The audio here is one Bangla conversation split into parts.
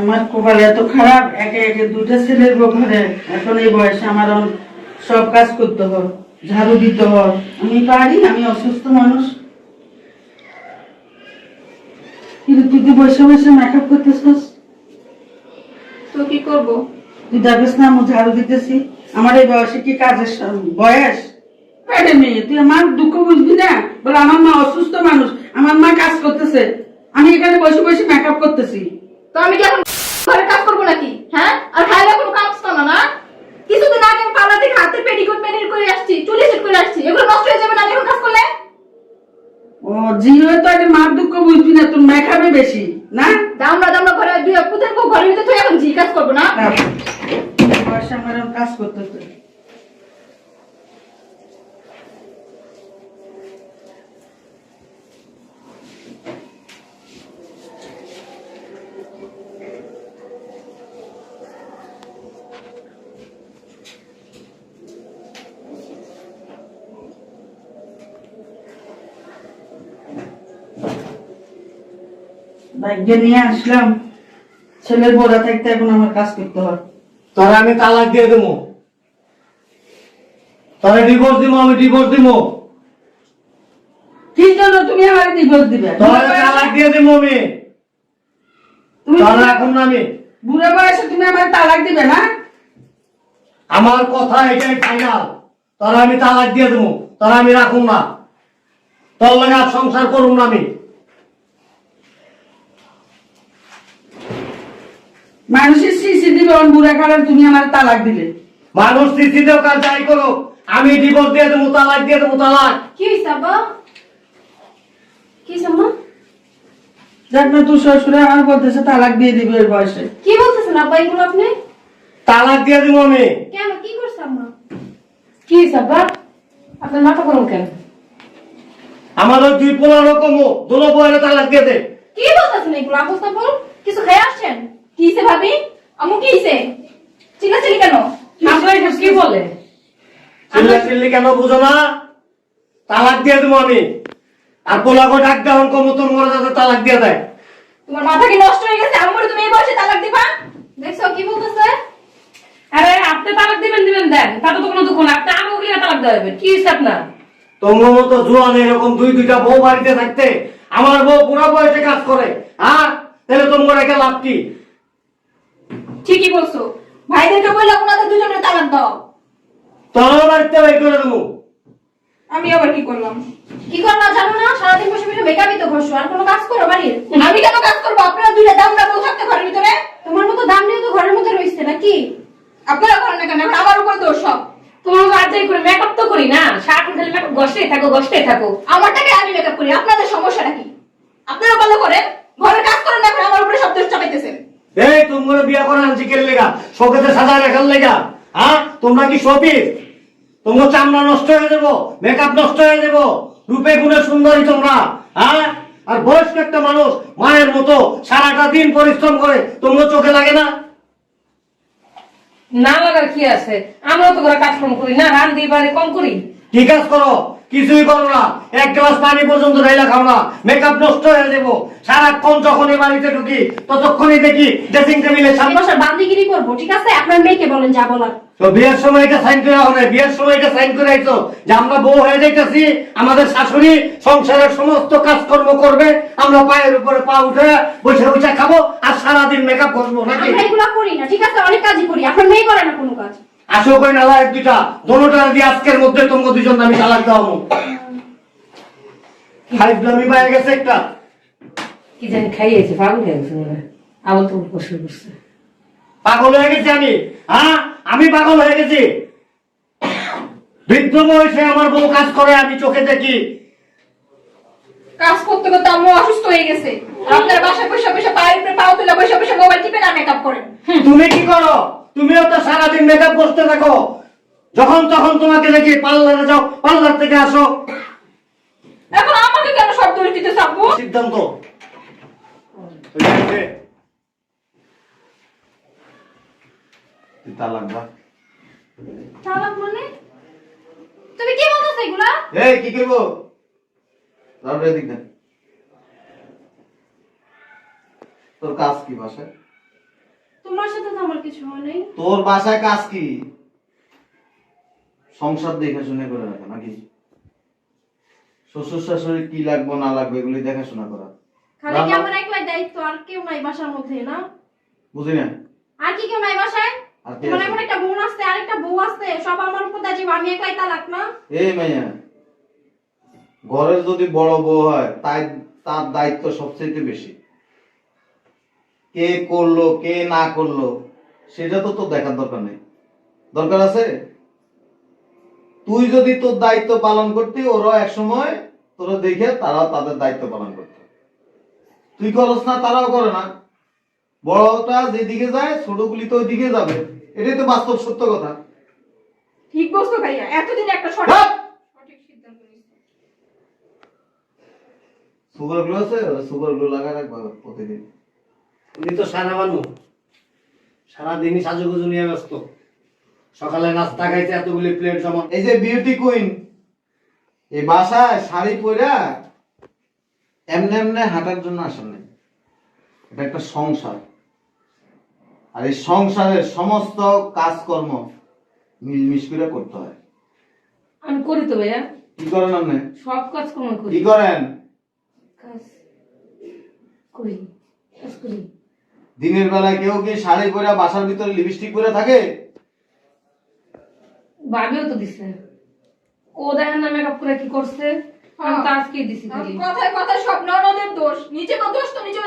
আমার কপাল এত খারাপ একে একে দুইটা ছেলের ঘরে এখন এই বয়সে আমার সব কাজ করতে হয় ঝাড়ু দিতে হয়। আমি পারি আমি অসুস্থ মানুষ। কিন্তু তুই কি বসে বসে মেকআপ করতেছিস? তো কি করব? তুই দেখিস না আমি ঝাড়ু দিতেছি। আমার এই বয়সে কি কাজের বয়স? আরে মেয়ে তুই আমার দুঃখ বুঝবি না? বলে আমার মা অসুস্থ মানুষ আমার মা কাজ করতেছে। আমি এখানে বসে বসে মেকআপ করতেছি। তো আমি কি এখন ঘরে কাজ করব নাকি হ্যাঁ আর খাইলে কোনো কাজ তো না না কিছুদিন আগে আমি পার্লার থেকে হাতে পেটিকোট পেনির করে আসছি এগুলো নষ্ট হয়ে যাবে না এখন কাজ করলে? ও জি তো একটা মার দুঃখ বুঝবি না তোর মেকআপে বেশি না? দামরা দামরা ঘরে দুই পুতের ঘরের তুই এখন জি কাজ করব না? বর্ষা আমার এখন কাজ করতেছে ভাগ্যে নিয়ে আসলাম। ছেলের থাকতে এখন আমার কাজ করতে হয়। তোরা আমি তালাক দিয়ে দেবো। তোরা ডিভোর্স দিব আমি ডিভোর্স দিব। কি জন্য তুমি আমার ডিভোর্স দিবে? তোরা তালাক দিয়ে দেবো আমি। তুমি তোরা এখন আমি বুড়ো বয়সে তুমি আমার তালাক দিবে না আমার কথা এটাই ফাইনাল তোরা আমি তালাক দিয়ে দেবো। তোরা আমি রাখুন না। তোর লাগে সংসার করুন না আমি। মানুষের সিসি দিবে ওর বুড়া তুমি আমার তালাক দিলে। মানুষ কাজ যাই করো আমি ডিভোর্স দিয়ে দেবো তালাক দিয়ে দেবো তালাক। কি হয়েছে কি দেখ না তুই শ্বশুরে আমার বলতেছে তালাক দিয়ে দিবে ওর বয়সে। কি বলতেছেন আব্বা এগুলো আপনি? তালাক দিয়ে দেবো আমি। কেন কি করছে আম্মা? কি আপনার মাথা গরম কেন? আমাদের দুই পোলা রকমও দুলো বয়ের তালাক দিয়ে দে। কি বলতেছেন এগুলো? কিছু খেয়ে আসছেন? কি হয়েছে ভাবি? আমু কি হয়েছে চিল্লাচিল্লি কেন? এটা কি বলে? চিল্লা চিল্লি কেন বুঝো না? তালাক দিয়ে দেবো আমি। আর পোলাকে ডাক দেওয়ার কম তোর মরে যাতে তালাক দিয়ে দেয়। তোমার মাথা কি নষ্ট হয়ে গেছে? আমার তুমি এই বয়সে তালাক দিবা? দেখছ কি বলতেছে? আরে আপনি তালাক দিবেন দিবেন দেন। তাতে তো কোনো দুঃখ না আপনি আমাকে গিয়ে তালাক দেবেন কি হয়েছে আপনার? তোমার মতো জোয়ান এরকম দুই দুইটা বউ বাড়িতে থাকতে আমার বউ পুরা বয়সে কাজ করে। হ্যাঁ তাহলে তোমার একটা লাভ কি? ঠিকই বলছো। ভাইদেরকে বললাম ওনাদের দুজনের তালাক দাও। তোর বাড়িতে বের করে দেবো? আমি আবার কি করলাম? কি করলাম জানো না? সারাদিন বসে বসে মেকআপই তো ঘষো। আর কোনো কাজ করো বাড়ির? আমি কেন কাজ করব? আপনারা দুইটা দাম না বউ থাকতে ঘরের ভিতরে। তোমার মতো দাম নিয়ে তো ঘরের মধ্যে রয়েছে নাকি? আপনারা করেন না কেন? এখন আমার উপর দোষ সব। তোমার আজ করে মেকআপ তো করি না। সারাক্ষণ খালি মেকআপ গসতেই থাকো গসতেই থাকো। আমারটাকে আমি মেকআপ করি। আপনাদের সমস্যাটা কি? আপনারা ভালো করেন। ঘরের কাজ করেন না এখন আমার উপরে সব দোষ চাপাইতেছেন। এই তোমরা বিয়া করে আনছি কেন লেগা শোকেতে সাজা রাখার লেগা। হ্যাঁ? তোমরা কি শোপিস তোমার চামড়া নষ্ট হয়ে যাব মেকআপ নষ্ট হয়ে যাব রূপে গুণে সুন্দরী তোমরা। হ্যাঁ? আর বয়স্ক একটা মানুষ মায়ের মতো সারাটা দিন পরিশ্রম করে তোমরা চোখে লাগে না? না লাগার কি আছে? আমরাও তো করে কাজকর্ম করি। না রান দিয়ে বাড়ি কম করি? কি কাজ করো? কিছুই করো না। এক গ্লাস পানি পর্যন্ত ঢাইলা খাও না। মেকআপ নষ্ট হয়ে যাব। সারাক্ষণ যখন এই বাড়িতে ঢুকি ততক্ষণই দেখি ড্রেসিং বছর বান্দিগিরি করব ঠিক আছে? আপনার মেয়েকে বলেন যা বলার। তো বিয়ের সময় এটা সাইন করে হবে। বিয়ের সময় এটা সাইন করে আইতো যে আমরা বউ হয়ে যাইতেছি আমাদের শাশুড়ি সংসারের সমস্ত কাজকর্ম করবে আমরা পায়ের উপরে পা উঠে বসে বসে খাব আর সারাদিন মেকআপ করব নাকি? আমরা এগুলা করি না ঠিক আছে? অনেক কাজই করি। আপনার মেয়ে করে না কোনো কাজ? আসো করে নালা এক দুইটা। দিয়ে আজকের মধ্যে তোমাকে দুজন আমি তালাক দেওয়া ফাইজলামি পায়ে গেছে একটা। কি জানি খাইয়েছে পাগল হয়ে গেছে মনে আবার তো বসে বসছে পাগল হয়ে গেছি আমি। হ্যাঁ আমি পাগল হয়ে গেছি। বৃদ্ধ বয়সে আমার বউ কাজ করে আমি চোখে দেখি। কাজ করতে করতে আম্মু অসুস্থ হয়ে গেছে। আপনার বাসায় বসে বসে উপরে পাও তুলে বসে বসে মোবাইল টিপে না মেকআপ করেন। তুমি কি করো? তুমিও তো সারাদিন মেকআপ করতে থাকো। যখন তখন তোমাকে দেখি পার্লারে যাও পার্লার থেকে আসো। এখন আমাকে কেন সব দোষ দিতে আম্মু সিদ্ধান্ত। তালাক বা তালাক মানে? তুমি কি বলতেছো এগুলা? এই কি করব? তারপরে এদিক তোর কাজ কি বাসায়? সাথে তো আমার কিছু হয় নাই। তোর বাসায় কাজ কি? সংসার দেখে শুনে করে রাখা নাকি? শ্বশুর শাশুড়ি কি লাগবে না লাগবে এগুলি দেখাশোনা করা। খালি কি আমার একলাই দায়িত্ব আর কেউ নাই বাসার মধ্যে না? বুঝি না। আর কি কেউ নাই বাসায়? তোমার আছে? এমন একটা বোন আসছে আরেকটা বউ আসছে সব আমার উপর দাজিব আমি একলাই তালাক না? এই মাইয়া ঘরের যদি বড় বউ হয় তাই তার দায়িত্ব সবচেয়ে বেশি। কে করল কে না করল সেটা তো তোর দেখার দরকার নেই। দরকার আছে? তুই যদি তোর দায়িত্ব পালন করতি ওরা এক সময় তোরা দেখে তারা তাদের দায়িত্ব পালন করত। তুই করস না তারাও করে না। বড়টা যেদিকে যায় ছোটগুলি তো ওই দিকে যাবে। এটাই তো বাস্তব সত্য কথা। ঠিক বলছো ভাইয়া এতদিন একটা সঠিক! সঠিক সিদ্ধান্ত নিয়েছি। সুগার গ্লো আছে? সুগার গ্লো লাগা রাখবা প্রতিদিন। উনি তো সারা বানু সারাদিনই সাজুগুজু নিয়ে ব্যস্ত। সকালে নাস্তা খাইছে এতগুলি প্লেট জমা এই যে বিউটি কুইন এই বাসায় শাড়ি পরা এমনি এমনি হাঁটার জন্য আসেন নাই। এটা একটা সংসার। আর এই সংসারের সমস্ত কাজকর্ম মিলমিশ করে করতে হয়। আমি করি তো ভাইয়া। কি করেন আপনি? সব কাজ কর্ম করি। কি করেন? কাজ করি কাজ করি। দিনের বেলায় কেউ কি শাড়ি পরা বাসার ভিতরে লিপস্টিক পরে থাকে? ভাবিও তো দিছে। ও দেখেন না মেকআপ করে কি করছে? আমি তো আজকে দিছি খালি কথায় কথায় সব ননদের দোষ। নিজে দোষ তো নিজে।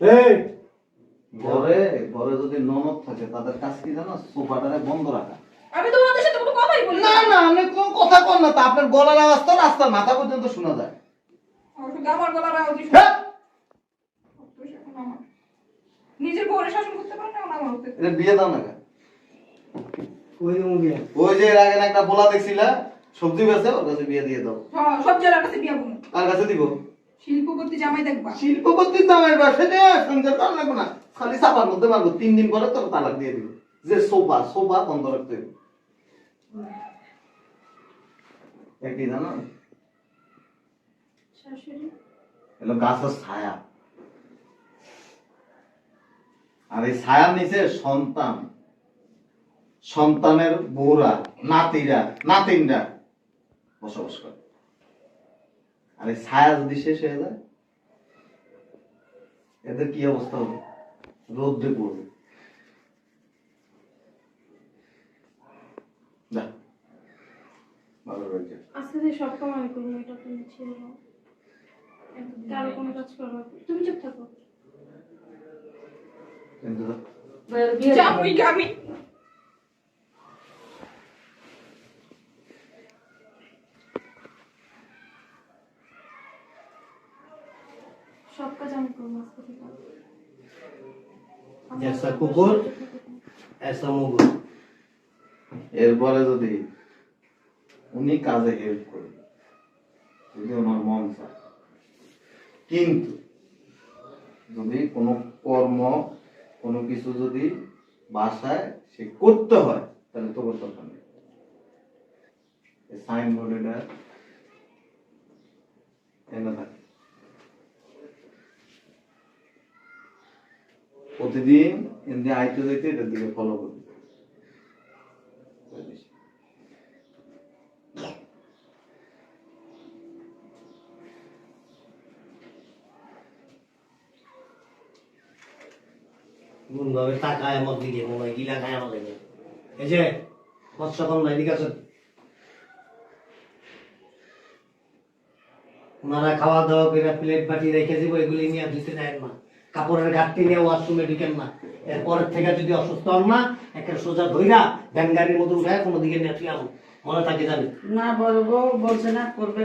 এই! ঘরে ঘরে যদি ননদ থাকে তাদের কাজ কি জানো? সোফাটারে বন্ধ রাখা। আমি তো ওনাদের সাথে কোনো কথাই বলি না না আপনি কোন কথা কন না তা আপনার গলার আওয়াজ তো রাস্তার মাথা পর্যন্ত শোনা যায়। আমার গলার আমার। নিজের বউরে শাসন করতে পারে না আমার হতে এটা বিয়ে দাও না কেন? ওই মুভি ওই যে এর আগে একটা বলা দেখছিলা সবজি বেচে ওর কাছে বিয়ে দিয়ে দাও। হ্যাঁ সব জেলার কাছে বিয়া বোন কার কাছে দিব? শিল্পপতি জামাই দেখবা। সংসার করার লাগবে না খালি চাপার মধ্যে মারবো তিন দিন পরে তোর তালাক দিয়ে দিব। যে সোফা সোফা বন্ধ রাখতে হবে। একই জানো? এলো গাছের ছায়া। আর এই ছায়ার নিচে সন্তান। সন্তানের বউরা নাতিরা নাতিনরা বসবাস করে। আর এই ছায়া যদি শেষ হয়ে যায় এদের কি অবস্থা হবে? রোদ্রে পড়বে। যা। ভালো রয়েছে। আজকে থেকে সব কাম আমি করব এটা তুমি ছিল কারও কোনো কাজ করব তুমি চুপ থাকো। কিন্তু ভাইয়ার আমি সব কাজ আমি করব আজকে থেকে। জেসা কাজ কুকুর করতে থাকো। এসা মুগুর এরপরে যদি উনি কাজে হেল্প করে যদি ওনার মন চায়। কিন্তু যদি কোনো কর্ম, কোনো কিছু যদি বাসায় সে করতে হয়, তাহলে তো করতে এটা এনে থাকে। প্রতিদিন এমনি আইতে যাইতে এটার দিকে ফলো করবে গুণ ভাবে তাকায় আমার দিকে, মনে গিলা খায় আমার দিকে এই যে ওনারা খাওয়া দাওয়া করে প্লেট বাটি রেখে দিব, এগুলি নিয়ে নেন না। কাপড়ের ঘাটতি নিয়ে ওয়াশরুমে ঢুকেন না। এরপরের থেকে যদি অসুস্থ হন না একের সোজা ধইরা ভ্যান গাড়ির মধ্যে উঠায় কোনো দিকে নিয়ে তুই মনে থাকে জানি না বড় বউ বলছে না, করবে